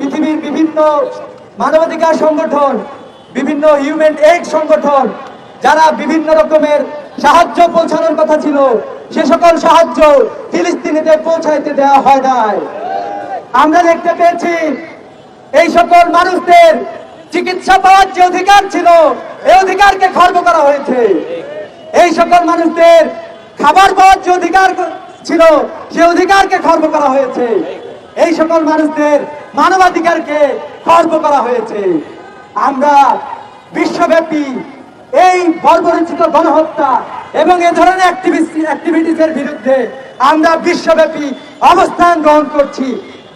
পৃথিবীর বিভিন্ন মানবাধিকার সংগঠন, বিভিন্ন হিউম্যান এইড সংগঠন, যারা বিভিন্ন রকমের সাহায্য পৌঁছানোর কথা ছিল, সে সকল সাহায্য ফিলিস্তিনিদের পৌঁছাইতে দেওয়া হয় নাই। আমরা দেখতে পেয়েছি, এই সকল মানুষদের চিকিৎসা পাওয়ার যে অধিকার ছিল, এই অধিকারকে খর্ব করা হয়েছে। এই সকল মানুষদের খাবার পাওয়ার যে অধিকার ছিল, সে অধিকারকে খর্ব করা হয়েছে। এই সকল মানুষদের মানবাধিকারকে খর্ব করা হয়েছে। আমরা বিশ্বব্যাপী এই বর্বরচিত গণহত্যা এবং এ ধরনের অ্যাক্টিভিটিসের বিরুদ্ধে আমরা বিশ্বব্যাপী অবস্থান গ্রহণ করছি।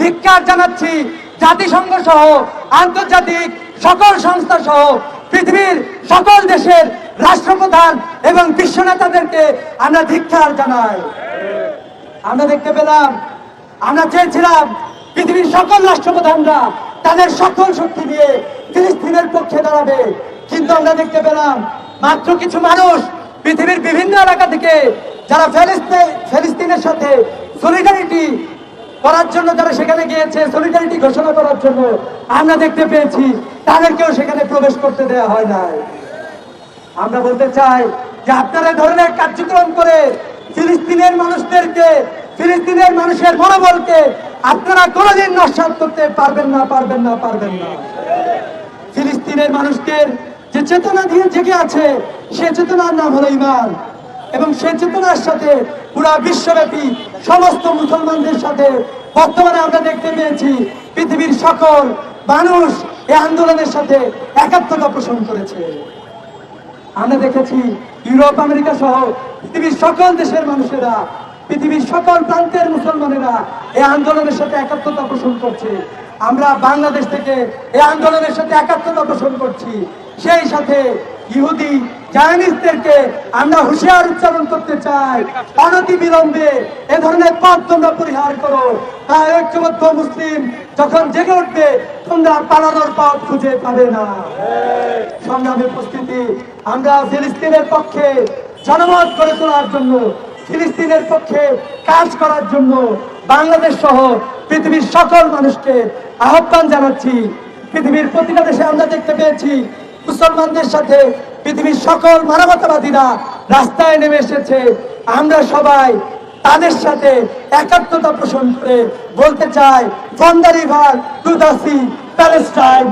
ধিক্কার জানাচ্ছি জাতিসংঘ সহ, আন্তর্জাতিক সকল সংস্থা সহ, পৃথিবীর সকল দেশের রাষ্ট্রপ্রধান এবং বিশ্ব নেতাদেরকে আমরা ধিক্কার জানাই। আমরা দেখতে পেলাম, আমরা চেয়েছিলাম পৃথিবীর সকল রাষ্ট্রপ্রধানরা তাদের সকল শক্তি দিয়ে ফিলিস্তিনের পক্ষে দাঁড়াবে। কিন্তু আমরা দেখতে পেলাম মাত্র কিছু মানুষ পৃথিবীর বিভিন্ন এলাকা থেকে যারা ফেলিস্তিন ফিলিস্তিনের সাথে সলিডারিটি করার জন্য যারা সেখানে গিয়েছে সলিডারিটি ঘোষণা করার জন্য আমরা দেখতে পেয়েছি, তাদেরকেও সেখানে প্রবেশ করতে দেওয়া হয় নাই। আমরা বলতে চাই যে আপনারা ধরনের কার্যক্রম করে ফিলিস্তিনের মানুষদেরকে, ফিলিস্তিনের মানুষের মনোবলকে আপনারা কোনোদিন নস্বাত করতে পারবেন না পারবেন না পারবেন না। ফিলিস্তিনের মানুষদের যে চেতনা দিয়ে জেগে আছে, সে চেতনার নাম হলো ইমান এবং সে চেতনার সাথে পুরা বিশ্বব্যাপী সমস্ত মুসলমানদের সাথে বর্তমানে আমরা দেখতে পেয়েছি, পৃথিবীর সকল মানুষ এই আন্দোলনের সাথে একাত্মতা পোষণ করেছে। আমরা দেখেছি, ইউরোপ, আমেরিকা সহ পৃথিবীর সকল দেশের মানুষেরা পৃথিবীর সকল প্রান্তের মুসলমানেরা এই আন্দোলনের সাথে একাত্মতা পোষণ করছে। আমরা বাংলাদেশ থেকে এই আন্দোলনের সাথে একাত্মতা পোষণ করছি। সেই সাথে ইহুদি চাইনিজদেরকে আমরা হুঁশিয়ার উচ্চারণ করতে চাই। অনতি বিলম্বে এ ধরনের পথ তোমরা পরিহার করো। তাই ঐক্যবদ্ধ মুসলিম যখন জেগে উঠবে, তোমরা পালানোর পথ খুঁজে পাবে না। সংগ্রামী উপস্থিতি, আমরা ফিলিস্তিনের পক্ষে জনমত করে তোলার জন্য ফিলিস্তিনের পক্ষে কাজ করার জন্য বাংলাদেশ সহ পৃথিবীর সকল মানুষকে আহ্বান জানাচ্ছি। পৃথিবীর প্রতিটা দেশে আমরা দেখতে পেয়েছি, মুসলমানদের সাথে পৃথিবীর সকল মানবতাবাদীরা রাস্তায় নেমে এসেছে। আমরা সবাই তাদের সাথে একাত্মতা পোষণ করে বলতে চাই দ্য সি, প্যালেস্টাইন